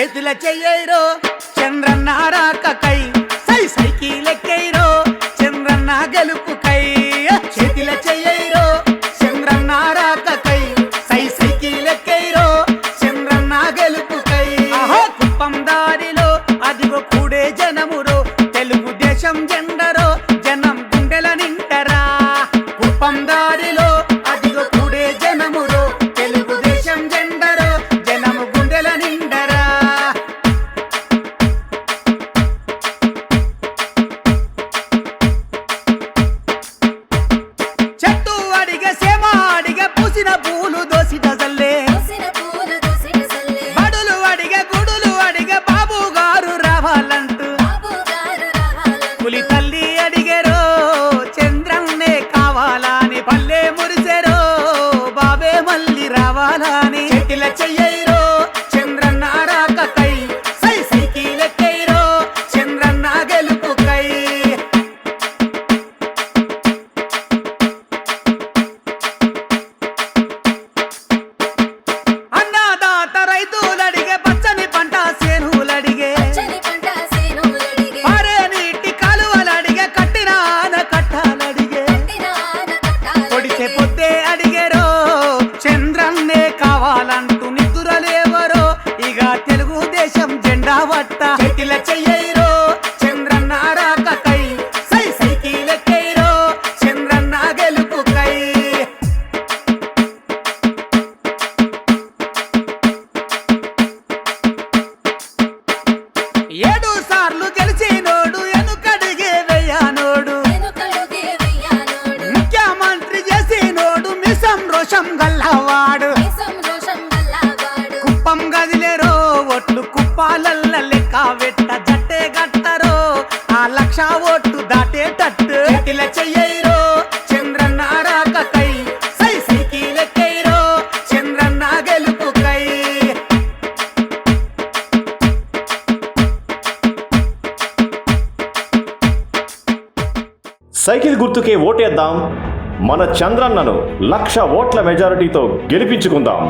చేతుల చెయ్యరో చంద్రన్నారాకై సై సైకిల్ ఎక్కైరో చంద్రన్న గెలుపుకై చేతుల చెయ్యరో చంద్రన్నారాకై సై సైకిల్ ఎక్కైరో చంద్రన్న గెలుపుకై ఆహో కుప్పం దారిలో అదిగో కూడే జనమురో తెలుగుదేశం జెండరో. మళ్ళీ రావాలని చెట్టిల దేశం జెండా వట్ట చెటిల చెయ్యరో చంద్రన్న రాకకై సై సైకిల్ ఎక్కైరో చంద్రన్న గెలుపుకై. ఏడు సార్లు గెలిచినోడు లెక్క జట్టే గట్టరో ఆ లక్ష ఓట్లు దాటేటట్టు చేతిల చెయ్యరో చంద్రన్న రాకకై సై సైకిల్ ఎక్కైరో చంద్రన్న గెలుపుకై. సైకిల్ గుర్తుకే ఓటేద్దాం మన చంద్రన్నను లక్ష ఓట్ల మెజారిటీతో గెలిపించుకుందాం.